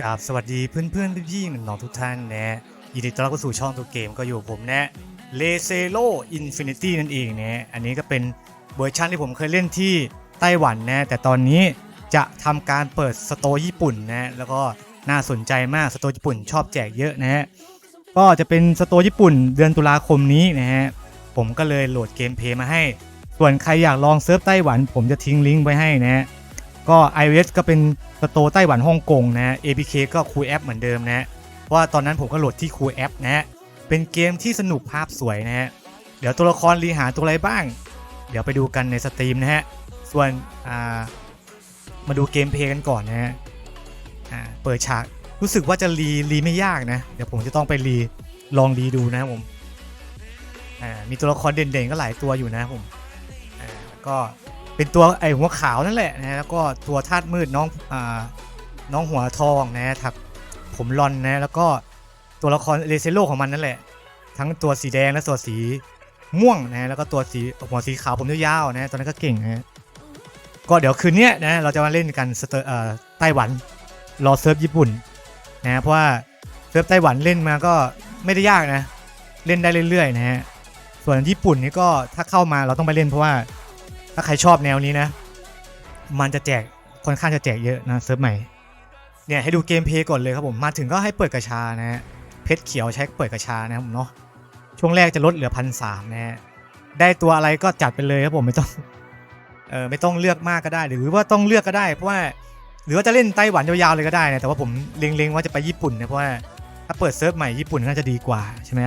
กราบสวัสดีเพื่อนเพื่อนๆพี่ๆน้องทุกท่านนะยินดีต้อนรับเข้าสู่ช่องตัวเกมก็อยู่ผมนะเลเซโลอินฟินิตี้นั่นเองนะอันนี้ก็เป็นเวอร์ชันที่ผมเคยเล่นที่ไต้หวันนะแต่ตอนนี้จะทำการเปิดสโตร์ญี่ปุ่นนะแล้วก็น่าสนใจมากสโตร์ญี่ปุ่นชอบแจกเยอะนะฮะก็จะเป็นสโตร์ญี่ปุ่นเดือนตุลาคมนี้นะฮะผมก็เลยโหลดเกมเพย์มาให้ ส่วนใครอยากลองเซิร์ฟไต้หวัน ผมจะทิ้งลิงก์ไว้ให้นะฮะ ก็ iOS ก็เป็นสโตร์ไต้หวันฮ่องกงนะ APK ก็คูแอปเหมือนเดิมนะเพราะว่าตอนนั้นผมก็โหลดที่คูแอปนะเป็นเกมที่สนุกภาพสวยนะฮะเดี๋ยวตัวละครรีหาตัวอะไรบ้าง เดี๋ยวไปดูกันในสตรีมนะฮะส่วนามาดูเกมเพลย์กันก่อนนะฮะเปิดฉากรู้สึกว่าจะรีรีไม่ยากนะ เดี๋ยวผมจะต้องไปรีลองรีดูนะผมมีตัวละครเด่นๆก็หลายตัวอยู่นะผมก็ เป็นตัวไอหัวขาวนั่นแหละนะแล้วก็ตัวธาตุมืดน้องอ่าน้องหัวทองนะถักผมรอนนะแล้วก็ตัวละครเลเซโลของมันนั่นแหละ ทั้งตัวสีแดงและตัวสีม่วงนะแล้วก็ตัวสีหัวสีขาวผมยาวๆนะตัวนั้นก็เก่งนะก็เดี๋ยวคืนนี้นะเราจะมาเล่นกันสเตอร์เอ่อไต้หวันรอเซิร์ฟญี่ปุ่นนะเพราะว่าเซิร์ฟไต้หวันเล่นมาก็ไม่ได้ยากนะ เล่นได้เรื่อยๆนะฮะส่วนญี่ปุ่นนี่ก็ถ้าเข้ามาเราต้องไปเล่นเพราะว่า ถ้าใครชอบแนวนี้นะ มันจะแจกค่อนข้างจะแจกเยอะนะเซิร์ฟใหม่ เนี่ยให้ดูเกมเพย์ก่อนเลยครับผม มาถึงก็ให้เปิดกระชานะฮะ เพชรเขียวใช้เปิดกระชานะครับผมเนาะ ช่วงแรกจะลดเหลือพันสามนะฮะ ได้ตัวอะไรก็จัดไปเลยครับผมไม่ต้อง เออไม่ต้องเลือกมากก็ได้ หรือว่าต้องเลือกก็ได้ เพราะว่า หรือว่าจะเล่นไต้หวันยาวๆเลยก็ได้นะ แต่ว่าผมเล็งๆว่าจะไปญี่ปุ่นนะเพราะว่าถ้าเปิดเซิร์ฟใหม่ญี่ปุ่นน่าจะดีกว่าใช่ไหม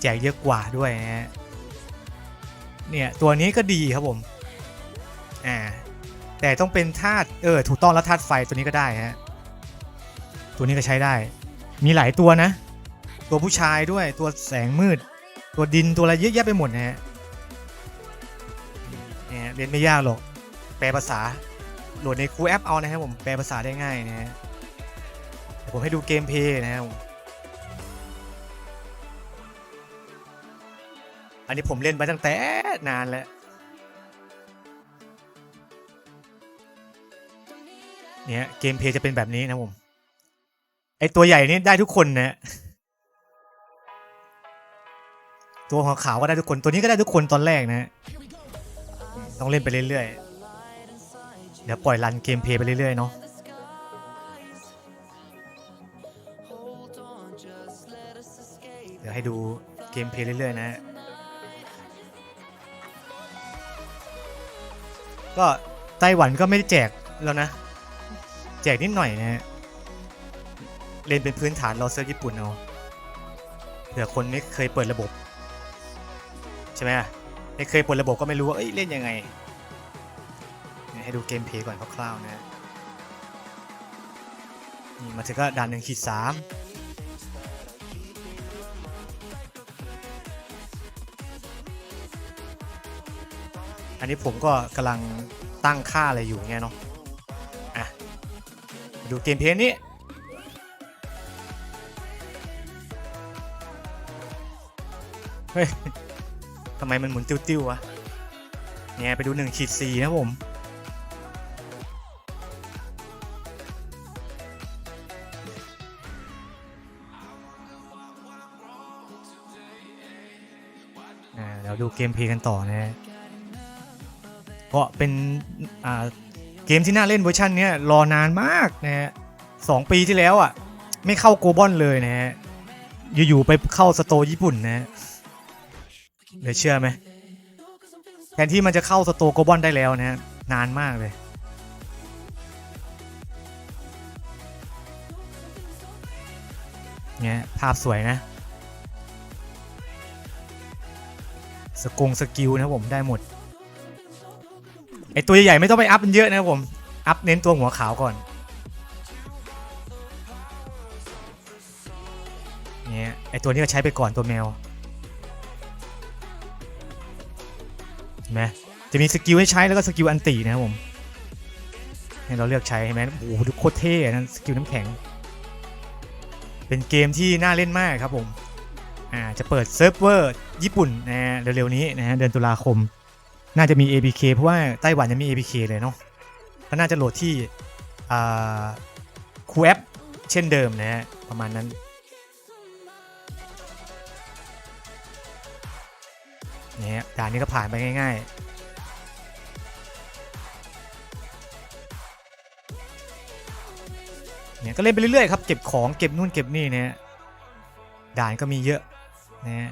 แจกเยอะกว่าด้วยนะฮะ เนี่ยตัวนี้ก็ดีครับผมอ่าแต่ต้องเป็นธาตุเออถูกต้องแล้วธาตุไฟตัวนี้ก็ได้ฮะตัวนี้ก็ใช้ได้ มีหลายตัวนะ ตัวผู้ชายด้วยตัวแสงมืด ตัวดินตัวอะไรเยอะแยะไปหมดนะฮะเนี่ยเรียนไม่ยากหรอกแปลภาษาโหลดในคูแอปเอานะครับผมแปลภาษาได้ง่ายนะฮะเดี๋ยวผมให้ดูเกมเพย์นะครับ อันนี้ผมเล่นมาตั้งแต่นานแล้ว เนี่ยเกมเพย์จะเป็นแบบนี้นะผม ไอตัวใหญ่นี่ได้ทุกคนนะตัวหัวขาวก็ได้ทุกคน ตัวนี้ก็ได้ทุกคนตอนแรกนะ ต้องเล่นไปเรื่อยๆ เดี๋ยวปล่อยรันเกมเพย์ไปเรื่อยๆเนาะเดี๋ยวให้ดูเกมเพลย์เรื่อยๆนะ ก็ไต้หวันก็ไม่ได้แจกแล้วนะ แจกนิดหน่อยนะฮะเล่นเป็นพื้นฐานรอเซิร์ฟญี่ปุ่นเอาเผื่อคนไม่เคยเปิดระบบ ใช่ไหมไม่เคยเปิดระบบก็ไม่รู้ว่าเอ้ยเล่นยังไง ให้ดูเกมเพย์ก่อนคร่าวๆนะนี่มาถึงก็ด่านหนึ่งขีดสาม อันนี้ผมก็กำลังตั้งค่าอะไรอยู่เงี้ยเนาะอะดูเกมเพลย์นี้เฮ้ยทำไมมันหมุนติ้วๆวะเนี่ยไปดู1ขีด4นะผมอ่าเดี๋ยวดูเกมเพลย์กันต่อนะฮะ ก็เป็นเกมที่น่าเล่นเวอร์ชันนี้รอนานมากนะฮะสองปีที่แล้วอะ ไม่เข้าโกลบอลเลยนะฮะ อยู่ๆไปเข้าสโตญี่ปุ่นนะฮะเหลือเชื่อไหมแทนที่มันจะเข้าสโตโกลบอลได้แล้วนะฮะ นานมากเลยเนี่ยภาพสวยนะ สกงสกิลนะผมได้หมด ไอตัวใหญ่ๆไม่ต้องไปอัพมันเยอะนะครับผม อัพเน้นตัวหัวขาวก่อนเนี่ยไอตัวนี้ก็ใช้ไปก่อนตัวแมวเห็นไหมจะมีสกิลให้ใช้แล้วก็สกิลอันตีนะครับผมให้เราเลือกใช้เห็นไหมโอ้โหดูโคตรเท่นะสกิลน้ำแข็ง เป็นเกมที่น่าเล่นมากครับผมอ่าจะเปิดเซิร์ฟเวอร์ญี่ปุ่นนะฮะเร็วๆนี้นะฮะเดือนตุลาคม น่าจะมี APK เพราะว่าไต้หวันยังมี APK เลยเนาะก็น่าจะโหลดที่คูแอปเช่นเดิมนะฮะประมาณนั้นเนี่ยด่านนี้ก็ผ่านไปง่าย ๆเนี่ยก็เล่นไปเรื่อยๆครับเก็บของเก็บนู่นเก็บนี่นี่ยด่านก็มีเยอะนะฮะ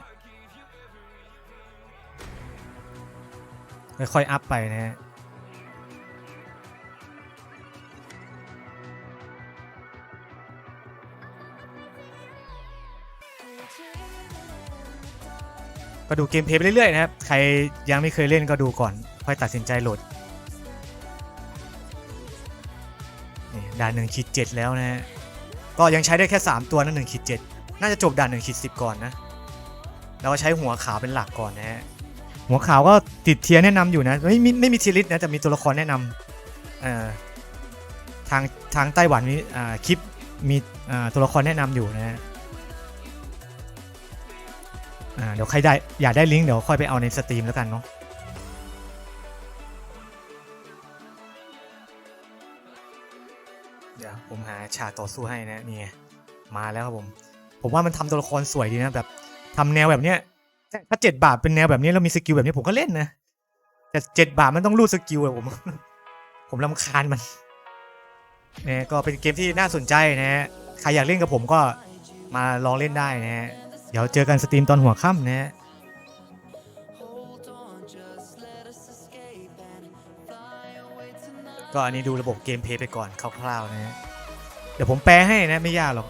ค่อยๆอัพไปนะฮะก็ดูเกมเพลย์ไปเรื่อยๆนะครับ ใครยังไม่เคยเล่นก็ดูก่อน ค่อยตัดสินใจโหลดนี่ด่านหนึ่งขีดเจ็ดแล้วนะฮะ ก็ยังใช้ได้แค่ 3 ตัวนะหนึ่งขีดเจ็ดน่าจะจบด่านหนึ่งขีดสิบก่อนนะ แล้วก็ใช้หัวขาวเป็นหลักก่อนนะฮะ หัวขาวก็ติดเทียแนะนำอยู่นะไม่มีไม่มีทีลิสต์นะแต่มีตัวละครแนะนำทางทางไต้หวันมีคลิปมีตัวละครแนะนำอยู่นะฮะเดี๋ยวใครได้อยากได้ลิงก์เดี๋ยวค่อยไปเอาในสตรีมแล้วกันเนาะเดี๋ยวผมหาฉากต่อสู้ให้นะนี่มาแล้วครับผม ผมว่ามันทำตัวละครสวยดีนะแบบทำแนวแบบเนี้ย ถ้าเจ็ดบาทเป็นแนวแบบนี้แล้วมีสกิลแบบนี้ผมก็เล่นนะแต่เจ็ดบาทมันต้องรูดสกิลอะผม ผมลำคาญมันเนี่ยก็เป็นเกมที่น่าสนใจนะฮะใครอยากเล่นกับผมก็มาลองเล่นได้นะฮะเดี๋ยวเจอกันสตรีมตอนหัวค่ำนะฮะก็อันนี้ดูระบบเกมเพย์ไปก่อนคร่าวๆนะฮะเดี๋ยวผมแปลให้นะไม่ยากหรอก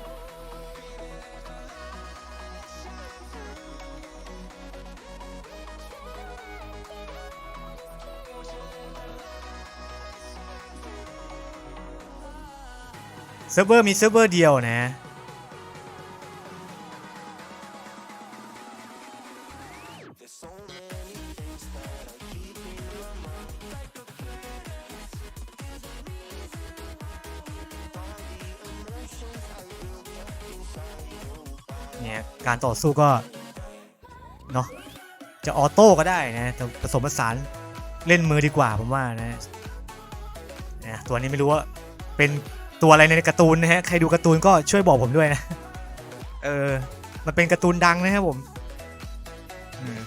เซิร์ฟเวอร์มีเซิร์ฟเวอร์เดียวนะเนี่ยการต่อสู้ก็เนาะจะออโต้ก็ได้นะแต่ผสมผสานเล่นมือดีกว่าผมว่านะเนี่ยตัวนี้ไม่รู้ว่าเป็น ตัวอะไรในการ์ตูนนะฮะใครดูการ์ตูนก็ช่วยบอกผมด้วยนะเออ มันเป็นการ์ตูนดังนะครับผม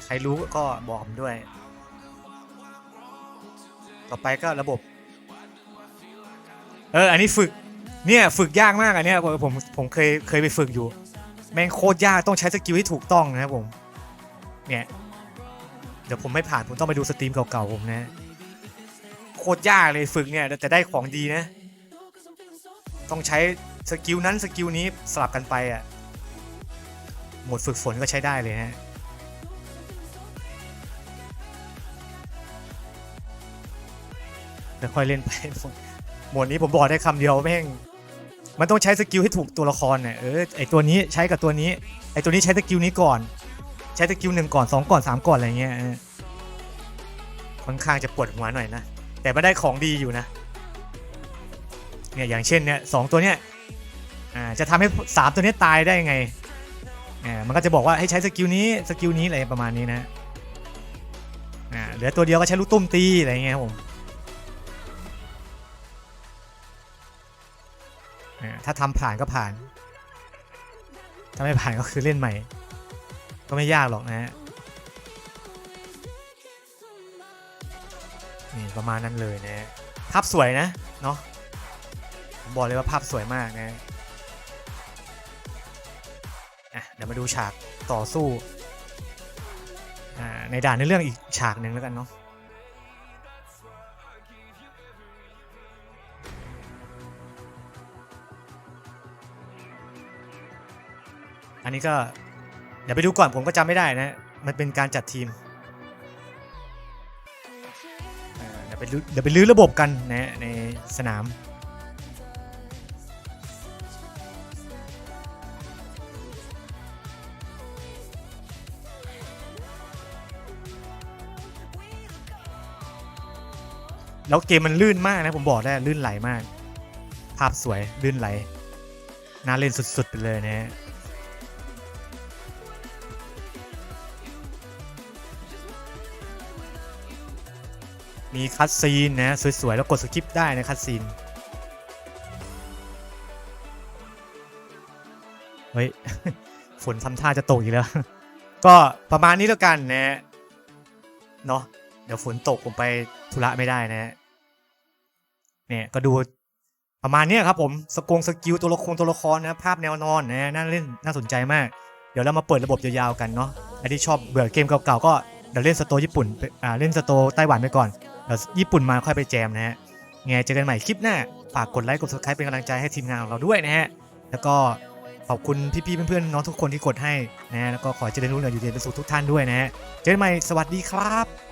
ใครรู้ก็บอกผมด้วย ต่อไปก็ระบบ เออ อันนี้ฝึก เนี่ยฝึกยากมากอันเนี้ยผมผมเคยเคยไปฝึกอยู่ แม่งโคตรยากต้องใช้สกิลให้ถูกต้องนะครับผม เนี่ย เดี๋ยวผมไม่ผ่านผมต้องไปดูสตรีมเก่าๆผมนะ โคตรยากเลยฝึกเนี่ยแต่ได้ของดีนะ ต้องใช้สกิลนั้นสกิลนี้สลับกันไปอะหมดฝึกฝนก็ใช้ได้เลยฮะค่อยเล่นไปหมดนี้ผมบอกได้คำเดียวแม่งมันต้องใช้สกิลให้ถูกตัวละครเนี่ยเออไอตัวนี้ใช้กับตัวนี้ไอตัวนี้ใช้สกิลนี้ก่อน ใช้สกิลหนึ่งก่อนสองก่อนสามก่อนอะไรเงี้ยค่อนข้างจะปวดหัวหน่อยนะ แต่ไม่ได้ของดีอยู่นะ เนี่ยอย่างเช่นเนี่ยสองตัวเนี้ยอ่าจะทำให้สามตัวนี้ตายได้ยังไงอ่ามันก็จะบอกว่าให้ใช้สกิลนี้สกิลนี้อะไรประมาณนี้นะอ่าเหลือตัวเดียวก็ใช้ลูกตุ้มตีอะไรเงี้ยครับผมอ่าถ้าทำผ่านก็ผ่าน ถ้าไม่ผ่านก็คือเล่นใหม่ ก็ไม่ยากหรอกนะฮะนี่ประมาณนั้นเลยนะฮะภาพสวยนะเนาะ ผมบอกเลยว่าภาพสวยมากนะอะเดี๋ยวมาดูฉากต่อสู้ในด่านในเรื่องอีกฉากหนึ่งแล้วกันเนาะอันนี้ก็เดี๋ยวไปดูก่อนผมก็จำไม่ได้นะ มันเป็นการจัดทีมเดี๋ยวไปเดี๋ยวไปลื้อระบบกันนะในสนาม แล้วเกมมันลื่นมากนะผมบอกได้ลื่นไหลมาก ภาพสวยลื่นไหลน่าเล่นสุด ๆ ไปเลยนะฮะมีคัดซีนนะสวย ๆ แล้วกดสกิปได้นะคัดซีน เฮ้ย ฝนทำท่าจะตกอีกแล้ว ก็ประมาณนี้แล้วกันนะฮะเนาะ เดี๋ยวฝนตกผมไปธุระไม่ได้นะฮะเนี่ยก็ดูประมาณนี้ครับผมสกงสกิลตัวละครตัวละครนะภาพแนวนอนนะน่าเล่นน่าสนใจมาก เดี๋ยวเรามาเปิดระบบยาวๆกันเนาะใครที่ชอบเบื่อเกมเก่าๆก็เดี๋ยวเล่นสโตญี่ปุ่นอ่าเล่นสโตไต้หวันไปก่อนเดี๋ยวญี่ปุ่นมาค่อยไปแจมนะฮะไงเจอกันใหม่คลิปหน้าฝากกดไลค์กด subscribe เป็นกำลังใจให้ทีมงานของเราด้วยนะฮะแล้วก็ขอบคุณพี่ๆเพื่อนๆน้องทุกคนที่กดให้นะฮะแล้วก็ขอเจริญรุ่งเรืองอยู่เย็นเป็นสุขทุกท่านด้วยนะฮะเจอกันใหม่สวัสดีครับ